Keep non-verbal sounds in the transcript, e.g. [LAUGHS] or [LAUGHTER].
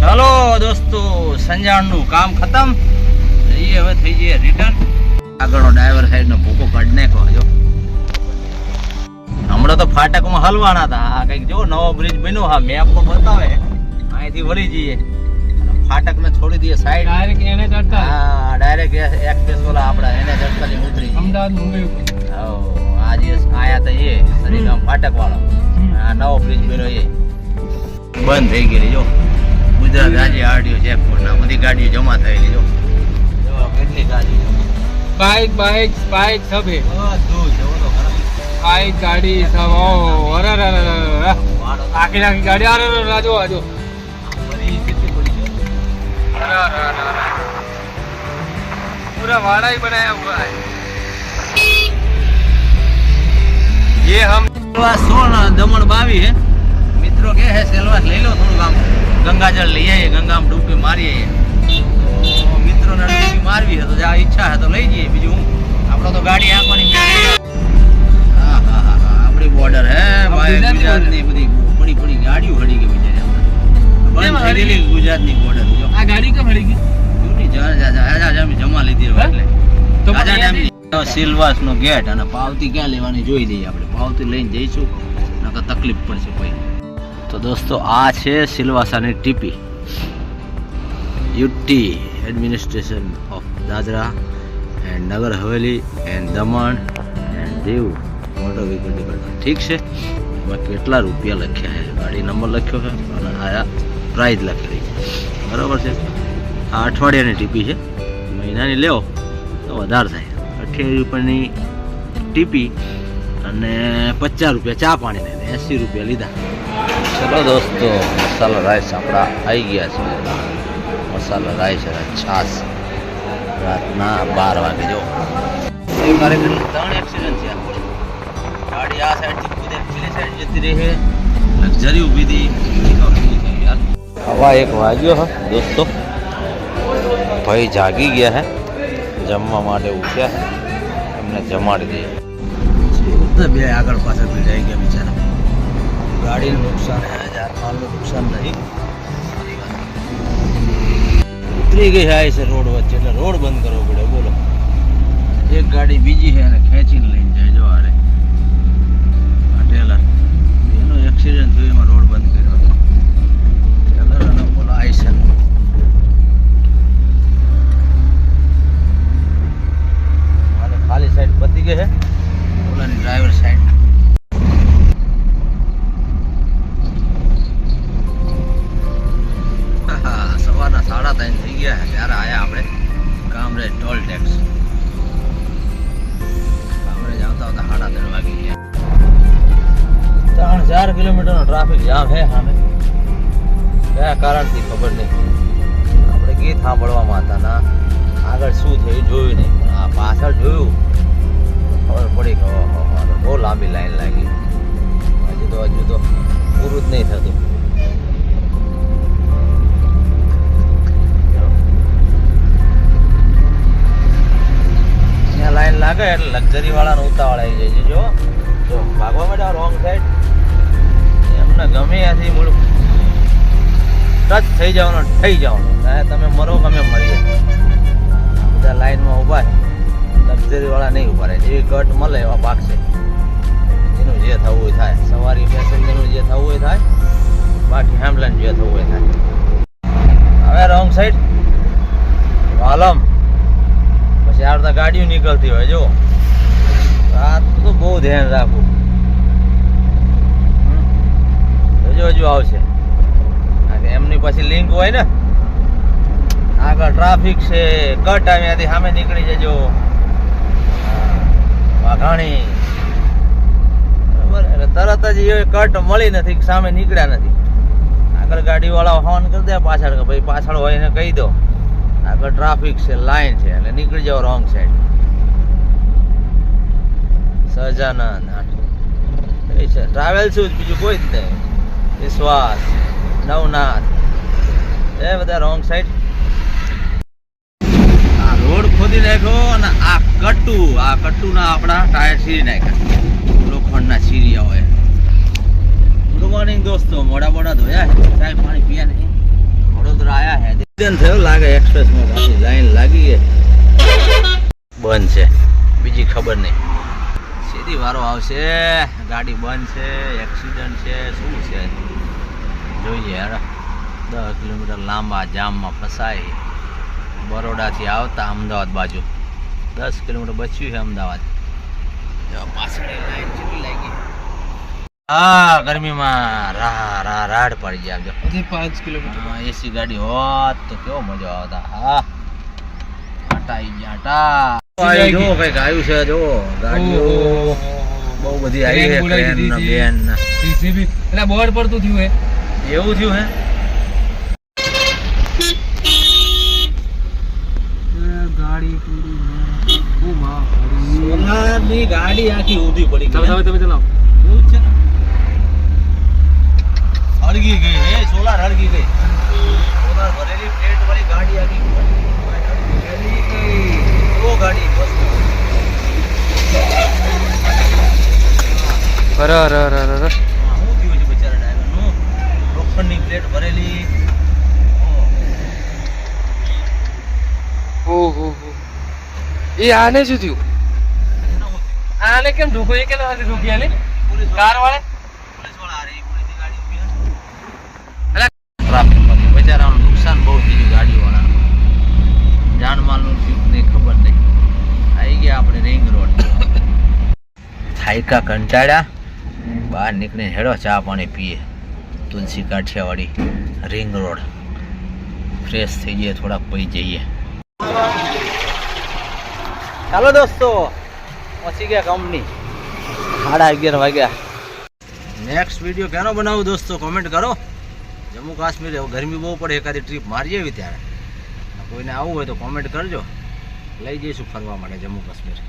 ચાલો દોસ્તો સંજાણનું કામ ખતમ. જઈએ હવે થઈ જઈએ રિટર્ન આગળનો ડ્રાઈવર સાઈડનો ભૂકો કાઢ નાખો જો. હમણાં તો ફાટકમાં હલવાના હતા. આ કંઈક જો નવો બ્રિજ બન્યો. હા મેપમાં બતાવે. અહીંથી વળી જઈએ. ફાટકને છોડી દઈએ સાઈડ ડાયરેક્ટ એને ચડતા હા ડાયરેક્ટ એક્સપ્રેસ ઓલા આપણા એને જડતાની ઉતરી. અમદાવાદ મુંબઈ હો, આજે આયા તો એ સરીગામ ફાટક વાળો આ નવો બ્રિજ બન્યો એ. બંધ થઈ ગયેલી જો. ગુજરાત રાજ્ય આરટીઓ ચેકપોસ્ટ ના બધી ગાડીઓ જમા થયેલી જો જો કેટલી ગાડીઓ બાઇક બાઇક બાઇક સબ હે બધું જવો તો ખરા બાઇક ગાડી સબ ઓ અરે અરે અરે અરે અરે. વાળો તો આખી આખી ગાડી અરે અરે અરે, આજો આજો બધી કેટલી પડી છે અરે અરે અરે અરે. पूरा वाड़ा ही बनाया हुआ है ये हम સેલવાસ સોળ ને દમણ બાવી હે મિત્રો કે હે સેલવાસ લઈ લો થોડુંક આમ ગંગાજળ લઈ આવીએ ગંગામાં ડૂબકી મારીએ તો મિત્રોને ડૂબકી મારવી હોય તો જે આ ઈચ્છા હે તો લઈ જઈએ. બીજું હું? આપણો તો ગાડી આંકવાની હા હા હા હા આપણી બોર્ડર હે ભાઈ ગુજરાતની બધી પડી પડી ગાડીઓ હડી ગઈ બીજા બિચારી ગુજરાતની બોર્ડર જો. આ ગાડી કેમ હડી ગઈ? જમા લીધી એટલે. સિલવાસ નો ગેટ અને પાવતી ક્યાં લેવાની જોઈ દઈએ આપણે. પાવતી લઈને જઈશું નકર તકલીફ પડશે ભાઈ તો દોસ્તો, આ છે સિલવાસાની TP. UT administration of Dadra and Nagar Haveli and Daman and Diu. Motor vehicle department ઠીક છે? એમાં કેટલા રૂપિયા લખ્યા છે? ગાડી નંબર લખ્યો છે અને આ પ્રાઇઝ લખેલી છે. બરાબર છે? આ અઠવાડિયાની ટીપી છે. મહિનાની લેવો તો વધારે થાય. અઠ્યાવીસ રૂપિયાની ટીપી અને પચાસ રૂપિયા ચા પાણીને એંસી રૂપિયા લીધા. ચલો દોસ્તો મસાલા રાઈસ આપણા આવી ગયા છે મસાલા રાઈસ અને છાશ રાતના બાર વાગે જો એ કાર્યક્રમ ત્રણ એક્સિડન્ટ છે ગાડી આ સાઈડથી કૂદે પેલી સાઈડ જતી રહી છે લક્ઝરી ઊભી હતી હવા એક વાગ્યો હા દોસ્તો ભાઈ જાગી ગયા હે જમવા માટે ઉઠ્યા છે એમને જમાડી દઈએ બે આગળ પાછળ ભીડાઈ ગયા બિચારા ગાડીનું નુકસાન હે હજાર માલનું નુકસાન નહીં. ઉતરી ગઈ હાય છે રોડ વચ્ચે, એટલે રોડ બંધ કરવો પડે, બોલો. એક ગાડી બીજી છે અને ખેંચીને લઈને જાય, જો આરે ચાર કિલોમીટરનો ટ્રાફિક જામ છે સામે. કયા કારણથી ખબર નહીં. આપણે ગીત સાંભળવામાં હતા ના. આગળ શું થયું જોયું નહીં. પણ આ પાછળ જોયું. ખબર પડી કે હો, બહુ લાંબી લાઈન લાગી. હજુ તો હજુ તો પૂરું જ નહીં થતું. લાઈન લાગે એટલે લક્ઝરી વાળાનો ઉતાવળ આવી જાય છે જો. ભાગવા માટે રોંગ સાઈડ એમને ગમે ત્યાંથી મૂળ ટચ થઈ જવાનો થઈ જવાનું. તમે મરો ગમે મરીએ. બધા લાઈનમાં ઊભા છે. લક્ઝરી નહીં ઊભા રહે. જે કટ મળે એવા પાકશે એનું જે થવું હોય થાય. સવારી પેસેન્જરનું જે થવું હોય થાય, બાકી હેમ્બલન જે થવું હોય થાય. હવે રોંગ સાઈડ. વાલમ. પછી આ બધા ગાડીઓ નીકળતી હોય જો આ તો બહુ ધ્યાન રાખવું. હજુ આવશે. અને એમની પછી લિંક હોય ને, આગળ ટ્રાફિક છે કટ આવ્યાથી સામે નીકળી જજો. વાઘાણી. તરત જ એ કટ મળી નથી સામે નીકળ્યા નથી. આગળ ગાડીવાળા હોન કરી દે પાછળ, કે ભાઈ પાછળ હોય એને કહી દો. આગળ ટ્રાફિક છે લાઈન છે, એટલે નીકળી જાવ રોંગ સાઈડ સહજાનંદ એ છે ટ્રાવેલ શું જ બીજું કોઈ જ નહીં. વિશ્વાસ નવનાથ. એ બધા રોંગ સાઈડ આ રોડ ખોદી નાખ્યો અને આ કટ્ટુ આ કટ્ટુના આપણા ટાયર સીરી નાખ્યા. લોખંડના સીરિયા હોય ગુડ મોર્નિંગ દોસ્તો મોડા મોડા ધોયા. ચાય પાણી પીયા નહીં? વડોદરા આવ્યા હે? એક્સિડન્ટ થયો લાગે એક્સપ્રેસમાં પાછી લાઈન લાગી બંધ છે. બીજી ખબર નહીં. સીધી વારો આવશે. ગાડી બંધ છે એક્સિડન્ટ છે શું છે? જોઈએ યાર. દસ કિલોમીટર લાંબા જામમાં ફસાય બરોડાથી આવતા અમદાવાદ બાજુ. દસ કિલોમીટર બચ્યું છે અમદાવાદ. હા ગરમીમાં રા રા રાડ પડી જાય પાંચ કિલોમીટર. એસી ગાડી હોત તો કેવો મજા આવતા. હા. આટા આઈ ગયા. આટા જો કંઈક આવ્યું છે જો ગાડીઓ. બહુ બધી આવી છે ટ્રેન બોલાવી ટ્રેન ને દીધી છે. બેન. ને. એટલે બોર્ડ પડતું થયું હે. એવું થયું હે? ગાડી પૂરી સોલારની ગાડી આખી ઊંધી પડી તમે ચલાવો. એવું છે ને? હળગી ગઈ હે સોલાર હળગી ગઈ સોલાર ભરેલી પ્લેટ વાળી ગાડી આખી હળગી ગઈ. જો ગાડી મસ્ત. અરે અરે અરે અરે અરે. શું થયું છે બિચારા ડ્રાઈવરનું લોખંડની પ્લેટ ભરેલી. ઓહો. હો એ આને શું થયું? આને કેમ ઢોકો એ કેમ હાથે ઢોકી આલે? કાર. વાળે બચારાનું નુકસાન બહુ થયું ગાડીવાળાનું. જાનમાલનું થયું નહીં ખબર નહીં. આવી ગયા આપણે રિંગ રોડ. [LAUGHS] થાયકા કંટાળ્યા. બહાર નીકળીને હેડો ચા પાણી પીએ. Tulsi Kathiyawadi ring road. Fresh થઈ જઈએ થોડાક પી જઈએ. ચાલો દોસ્તો પહોંચી ગયા કંપની. સાડા અગિયાર વાગ્યા. નેક્સ્ટ વીડિયો ક્યાંનો બનાવું દોસ્તો? કોમેન્ટ કરો. જમ્મુ કાશ્મીર ગરમી બહુ પડે એકાદી ટ્રીપ મારી એવી ત્યારે. કોઈને આવવું હોય તો કોમેન્ટ કરજો. લઈ જઈશું ફરવા માટે જમ્મુ કાશ્મીર.